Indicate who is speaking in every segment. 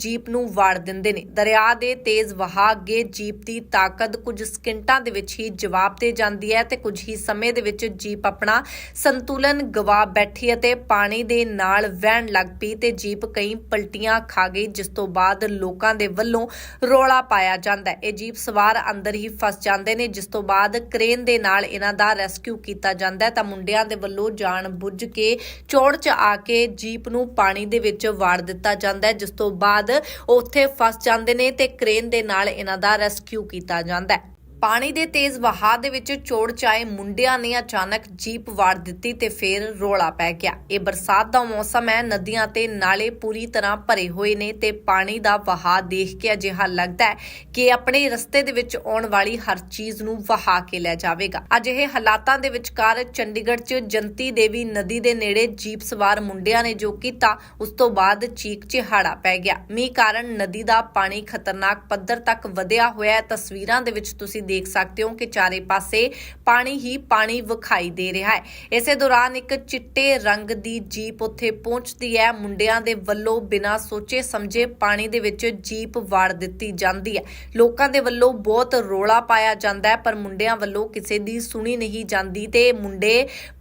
Speaker 1: Jeep ਨੂੰ ਵਾੜ ਦਿੰਦੇ ਨੇ। ਦਰਿਆ ਦੇ ਤੇਜ਼ ਵਹਾਅ ਅੱਗੇ ਜੀਪ ਦੀ ਤਾਕਤ ਕੁਝ ਸਕਿੰਟਾਂ ਦੇ ਵਿੱਚ ਹੀ ਜਵਾਬ ਦੇ ਜਾਂਦੀ ਹੈ ਤੇ ਕੁਝ ਹੀ ਸਮੇਂ ਦੇ ਵਿੱਚ ਜੀਪ ਆਪਣਾ ਸੰਤੁਲਨ ਗਵਾ ਬੈਠੀ ਅਤੇ ਪਾਣੀ ਦੇ ਨਾਲ ਵਹਿਣ ਲੱਗ ਪਈ ਤੇ ਜੀਪ ਕਈ ਪਲਟੀਆਂ ਖਾ ਗਈ, ਜਿਸ ਤੋਂ ਬਾਅਦ ਲੋਕਾਂ ਦੇ ਵੱਲੋਂ ਰੋਲਾ ਪਾਇਆ ਜਾਂਦਾ ਹੈ। ਇਹ ਜੀਪ ਸਵਾਰ ਅੰਦਰ ਹੀ ਫਸ ਜਾਂਦੇ ਨੇ, ਜਿਸ ਤੋਂ ਬਾਅਦ ਕ੍ਰੇਨ ਦੇ ਨਾਲ ਇਹਨਾਂ ਦਾ ਰੈਸਕਿਊ ਕੀਤਾ ਜਾਂਦਾ ਹੈ ਤਾਂ ਮੁੰਡਿਆਂ ਦੇ ਵੱਲੋਂ ਜਾਣ ਬੁੱਝ ਕੇ ਚੌੜ ਚ ਆ ਕੇ ਜੀਪ ਨੂੰ ਪਾਣੀ ਦੇ ਵਿੱਚ ਵਾੜ ਦਿੱਤਾ ਜਾਂਦਾ ਹੈ, ਜਿਸ ਤੋਂ ਬਾਅਦ ਉਹ ਉੱਥੇ ਫਸ ਜਾਂਦੇ ਨੇ ਤੇ ਕ੍ਰੇਨ ਦੇ ਨਾਲ ਇਹਨਾਂ ਦਾ ਰੈਸਕਿਊ ਕੀਤਾ ਜਾਂਦਾ ਹੈ। ਪਾਣੀ ਦੇ ਤੇਜ਼ ਵਹਾਅ ਦੇ ਵਿੱਚ ਚੋੜ ਚਾਏ ਮੁੰਡਿਆਂ ਨੇ ਅਚਾਨਕ ਜੀਪ ਵਾੜ ਦਿੱਤੀ ਤੇ ਫਿਰ ਰੋਲਾ ਪੈ ਗਿਆ। ਇਹ ਬਰਸਾਤ ਦਾ ਮੌਸਮ ਹੈ, ਨਦੀਆਂ ਤੇ ਨਾਲੇ ਪੂਰੀ ਤਰ੍ਹਾਂ ਭਰੇ ਹੋਏ ਨੇ ਤੇ ਪਾਣੀ ਦਾ ਵਹਾਅ ਦੇਖ ਕੇ ਅਜਿਹਾ ਲੱਗਦਾ ਹੈ ਕਿ ਆਪਣੇ ਰਸਤੇ ਦੇ ਵਿੱਚ ਆਉਣ ਵਾਲੀ ਹਰ ਚੀਜ਼ ਨੂੰ ਵਹਾ ਕੇ ਲੈ ਜਾਵੇਗਾ। ਅਜਿਹੇ ਹਾਲਾਤਾਂ ਦੇ ਵਿਚਕਾਰ ਚੰਡੀਗੜ੍ਹ 'ਚ ਜੰਤੀ ਦੇਵੀ ਨਦੀ ਦੇ ਨੇੜੇ ਜੀਪ ਸਵਾਰ ਮੁੰਡਿਆਂ ਨੇ ਜੋ ਕੀਤਾ, ਉਸ ਤੋਂ ਬਾਅਦ ਚੀਕ ਚਿਹਾੜਾ ਪੈ ਗਿਆ। ਮੀਂਹ ਕਾਰਨ ਨਦੀ ਦਾ ਪਾਣੀ ਖਤਰਨਾਕ ਪੱਧਰ ਤੱਕ ਵਧਿਆ ਹੋਇਆ ਹੈ। ਤਸਵੀਰਾਂ ਦੇ ਵਿੱਚ ਤੁਸੀਂ ਦੇਖ ਸਕਦੇ ਹੋ ਕਿ ਚਾਰੇ ਪਾਸੇ ਪਾਣੀ ਹੀ ਪਾਣੀ ਵਿਖਾਈ ਦੇ ਰਿਹਾ ਹੈ। ਇਸੇ ਦੌਰਾਨ ਇੱਕ ਚਿੱਟੇ ਰੰਗ ਦੀ ਜੀਪ ਉੱਥੇ ਪਹੁੰਚਦੀ ਹੈ। ਮੁੰਡਿਆਂ ਦੇ ਵੱਲੋਂ ਬਿਨਾਂ ਸੋਚੇ ਸਮਝੇ ਪਾਣੀ ਦੇ ਵਿੱਚ ਜੀਪ ਵਾੜ ਦਿੱਤੀ ਜਾਂਦੀ ਹੈ। ਲੋਕਾਂ ਦੇ ਵੱਲੋਂ ਬਹੁਤ ਰੋਲਾ ਪਾਇਆ ਜਾਂਦਾ ਹੈ, ਪਰ ਮੁੰਡਿਆਂ ਵੱਲੋਂ ਕਿਸੇ ਦੀ ਸੁਣੀ ਨਹੀਂ ਜਾਂਦੀ ਤੇ ਮੁੰਡੇ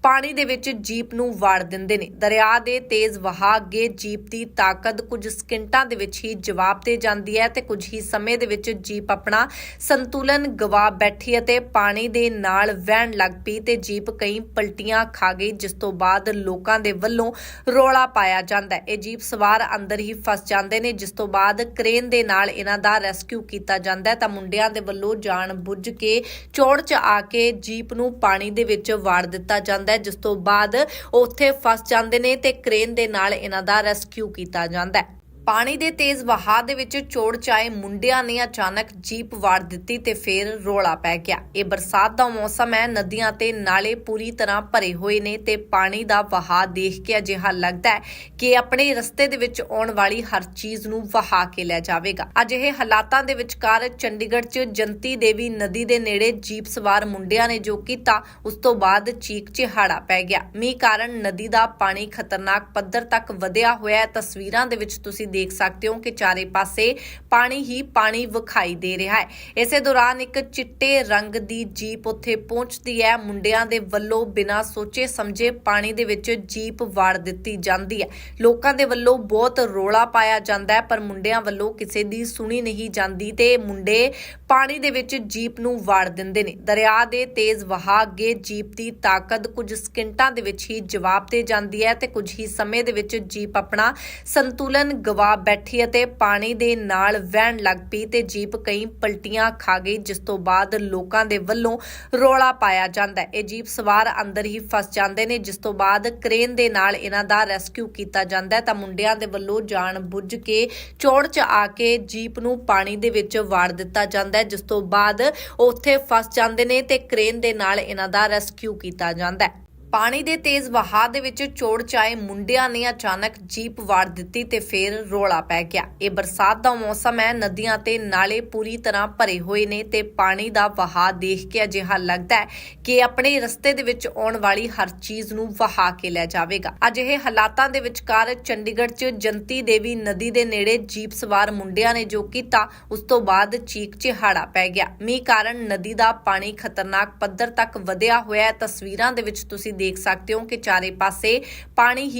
Speaker 1: ਪਾਣੀ ਦੇ ਵਿੱਚ ਜੀਪ ਨੂੰ ਵਾੜ ਦਿੰਦੇ ਨੇ। ਦਰਿਆ ਦੇ ਤੇਜ਼ ਵਹਾਅ ਅੱਗੇ ਜੀਪ ਦੀ ਤਾਕਤ ਕੁਝ ਸਕਿੰਟਾਂ ਦੇ ਵਿੱਚ ਹੀ ਜਵਾਬ ਦੇ ਜਾਂਦੀ ਹੈ ਤੇ ਕੁਝ ਹੀ ਸਮੇਂ ਦੇ ਵਿੱਚ ਜੀਪ ਆਪਣਾ ਸੰਤੁਲਨ ਗਵਾ ਬੈਠੀ ਅਤੇ ਪਾਣੀ ਦੇ ਨਾਲ ਵਹਿਣ ਲੱਗ ਪਈ ਤੇ ਜੀਪ ਕਈ ਪਲਟੀਆਂ ਖਾ ਗਈ, ਜਿਸ ਤੋਂ ਬਾਅਦ ਲੋਕਾਂ ਦੇ ਵੱਲੋਂ ਰੋਲਾ ਪਾਇਆ ਜਾਂਦਾ ਹੈ। ਇਹ ਜੀਪ ਸਵਾਰ ਅੰਦਰ ਹੀ ਫਸ ਜਾਂਦੇ ਨੇ, ਜਿਸ ਤੋਂ ਬਾਅਦ ਕ੍ਰੇਨ ਦੇ ਨਾਲ ਇਹਨਾਂ ਦਾ ਰੈਸਕਿਊ ਕੀਤਾ ਜਾਂਦਾ ਹੈ। ਤਾਂ ਮੁੰਡਿਆਂ ਦੇ ਵੱਲੋਂ ਜਾਣ ਬੁੱਝ ਕੇ ਚੌੜ ਚ ਆ ਕੇ ਜੀਪ ਨੂੰ ਪਾਣੀ ਦੇ ਵਿੱਚ ਵਾੜ ਦਿੱਤਾ ਜਾਂਦਾ ਹੈ, ਜਿਸ ਤੋਂ ਬਾਅਦ ਉਹ ਉੱਥੇ ਫਸ ਜਾਂਦੇ ਨੇ ਤੇ ਕ੍ਰੇਨ ਦੇ ਨਾਲ ਇਹਨਾਂ ਦਾ ਰੈਸਕਿਊ ਕੀਤਾ ਜਾਂਦਾ ਹੈ। ਪਾਣੀ ਦੇ ਤੇਜ਼ ਵਹਾਅ ਦੇ ਵਿੱਚ ਚੋੜ ਚਾਏ ਮੁੰਡਿਆਂ ਨੇ ਅਚਾਨਕ ਜੀਪ ਵਾੜ ਦਿੱਤੀ ਤੇ ਫਿਰ ਰੋਲਾ ਪੈ ਗਿਆ। ਇਹ ਬਰਸਾਤ ਦਾ ਮੌਸਮ ਹੈ, ਨਦੀਆਂ ਤੇ ਨਾਲੇ ਪੂਰੀ ਤਰ੍ਹਾਂ ਭਰੇ ਹੋਏ ਨੇ ਤੇ ਪਾਣੀ ਦਾ ਵਹਾਅ ਦੇਖ ਕੇ ਅਜਿਹਾ ਲੱਗਦਾ ਹੈ ਕਿ ਆਪਣੇ ਰਸਤੇ ਦੇ ਵਿੱਚ ਆਉਣ ਵਾਲੀ ਹਰ ਚੀਜ਼ ਨੂੰ ਵਹਾ ਕੇ ਲੈ ਜਾਵੇਗਾ। ਅਜਿਹੇ ਹਾਲਾਤਾਂ ਦੇ ਵਿਚਕਾਰ ਚੰਡੀਗੜ੍ਹ 'ਚ ਜੰਤੀ ਦੇਵੀ ਨਦੀ ਦੇ ਨੇੜੇ ਜੀਪ ਸਵਾਰ ਮੁੰਡਿਆਂ ਨੇ ਜੋ ਕੀਤਾ, ਉਸ ਤੋਂ ਬਾਅਦ ਚੀਕ ਚਿਹਾੜਾ ਪੈ ਗਿਆ। ਮੀਂਹ ਕਾਰਨ ਨਦੀ ਦਾ ਪਾਣੀ ਖਤਰਨਾਕ ਪੱਧਰ ਤੱਕ ਵਧਿਆ ਹੋਇਆ ਤਸਵੀਰਾਂ ਦੇ ਵਿੱਚ ਤੁਸੀਂ ਦੇਖ ਸਕਦੇ ਹੋ ਕਿ ਚਾਰੇ ਪਾਸੇ ਪਾਣੀ ਹੀ ਪਾਣੀ ਵਿਖਾਈ ਦੇ ਰਿਹਾ ਹੈ। ਇਸੇ ਦੌਰਾਨ ਇੱਕ ਚਿੱਟੇ ਰੰਗ ਦੀ ਜੀਪ ਉੱਥੇ ਪਹੁੰਚਦੀ ਹੈ। ਮੁੰਡਿਆਂ ਦੇ ਵੱਲੋਂ ਬਿਨਾਂ ਸੋਚੇ ਸਮਝੇ ਪਾਣੀ ਦੇ ਵਿੱਚ ਜੀਪ ਵਾੜ ਦਿੱਤੀ ਜਾਂਦੀ ਹੈ। ਲੋਕਾਂ ਦੇ ਵੱਲੋਂ ਬਹੁਤ ਰੋਲਾ ਪਾਇਆ ਜਾਂਦਾ ਹੈ, ਪਰ ਮੁੰਡਿਆਂ ਵੱਲੋਂ ਕਿਸੇ ਦੀ ਸੁਣੀ ਨਹੀਂ ਜਾਂਦੀ ਤੇ ਮੁੰਡੇ ਪਾਣੀ ਦੇ ਵਿੱਚ ਜੀਪ ਨੂੰ ਵਾੜ ਦਿੰਦੇ ਨੇ। ਦਰਿਆ ਦੇ ਤੇਜ਼ ਵਹਾਅ ਅੱਗੇ ਜੀਪ ਦੀ ਤਾਕਤ ਕੁਝ ਸਕਿੰਟਾਂ ਦੇ ਵਿੱਚ ਹੀ ਜਵਾਬ ਤੇ ਜਾਂਦੀ ਹੈ ਤੇ ਕੁਝ ਹੀ ਸਮੇਂ ਦੇ ਵਿੱਚ ਜੀਪ ਆਪਣਾ ਸੰਤੁਲਨ ਗਵਾ ਬੈਠੀ ਅਤੇ ਪਾਣੀ ਦੇ ਨਾਲ ਵਹਿਣ ਲੱਗ ਪਈ ਤੇ ਜੀਪ ਕਈ ਪਲਟੀਆਂ ਖਾ ਗਈ, ਜਿਸ ਤੋਂ ਬਾਅਦ ਲੋਕਾਂ ਦੇ ਵੱਲੋਂ ਰੋਲਾ ਪਾਇਆ ਜਾਂਦਾ ਹੈ। ਇਹ ਜੀਪ ਸਵਾਰ ਅੰਦਰ ਹੀ ਫਸ ਜਾਂਦੇ ਨੇ, ਜਿਸ ਤੋਂ ਬਾਅਦ ਕ੍ਰੇਨ ਦੇ ਨਾਲ ਇਹਨਾਂ ਦਾ ਰੈਸਕਿਊ ਕੀਤਾ ਜਾਂਦਾ ਹੈ ਤਾਂ ਮੁੰਡਿਆਂ ਦੇ ਵੱਲੋਂ ਜਾਣ ਬੁੱਝ ਕੇ ਚੌੜ ਚ ਆ ਕੇ ਜੀਪ ਨੂੰ ਪਾਣੀ ਦੇ ਵਿੱਚ ਵਾੜ ਦਿੱਤਾ ਜਾਂਦਾ ਹੈ, ਜਿਸ ਤੋਂ ਬਾਅਦ ਉੱਥੇ ਫਸ ਜਾਂਦੇ ਨੇ ਤੇ ਕ੍ਰੇਨ ਦੇ ਨਾਲ ਇਹਨਾਂ ਦਾ ਰੈਸਕਿਊ ਕੀਤਾ ਜਾਂਦਾ ਹੈ। ਪਾਣੀ ਦੇ ਤੇਜ਼ ਵਹਾਅ ਦੇ ਵਿੱਚ ਚੋੜ ਚਾਏ ਮੁੰਡਿਆਂ ਨੇ ਅਚਾਨਕ ਜੀਪ ਵਾੜ ਦਿੱਤੀ ਤੇ ਫਿਰ ਰੋਲਾ ਪੈ ਗਿਆ। ਇਹ ਬਰਸਾਤ ਦਾ ਮੌਸਮ ਹੈ, ਨਦੀਆਂ ਤੇ ਨਾਲੇ ਪੂਰੀ ਤਰ੍ਹਾਂ ਭਰੇ ਹੋਏ ਨੇ ਤੇ ਪਾਣੀ ਦਾ ਵਹਾਅ ਦੇਖ ਕੇ ਅਜਿਹਾ ਲੱਗਦਾ ਹੈ ਕਿ ਆਪਣੇ ਰਸਤੇ ਦੇ ਵਿੱਚ ਆਉਣ ਵਾਲੀ ਹਰ ਚੀਜ਼ ਨੂੰ ਵਹਾ ਕੇ ਲੈ ਜਾਵੇਗਾ। ਅਜਿਹੇ ਹਾਲਾਤਾਂ ਦੇ ਵਿਚਕਾਰ ਚੰਡੀਗੜ੍ਹ 'ਚ ਜੰਤੀ ਦੇਵੀ ਨਦੀ ਦੇ ਨੇੜੇ ਜੀਪ ਸਵਾਰ ਮੁੰਡਿਆਂ ਨੇ ਜੋ ਕੀਤਾ, ਉਸ ਤੋਂ ਬਾਅਦ ਚੀਕ ਚਿਹਾੜਾ ਪੈ ਗਿਆ। ਮੀਂਹ ਕਾਰਨ ਨਦੀ ਦਾ ਪਾਣੀ ਖਤਰਨਾਕ ਪੱਧਰ ਤੱਕ ਵਧਿਆ ਹੋਇਆ ਹੈ। ਤਸਵੀਰਾਂ ਦੇ ਵਿੱਚ ਤੁਸੀਂ ਦੇਖ ਸਕਦੇ ਹੋ ਕਿ ਚਾਰੇ ਪਾਸੇ ਪਾਣੀ ਹੀ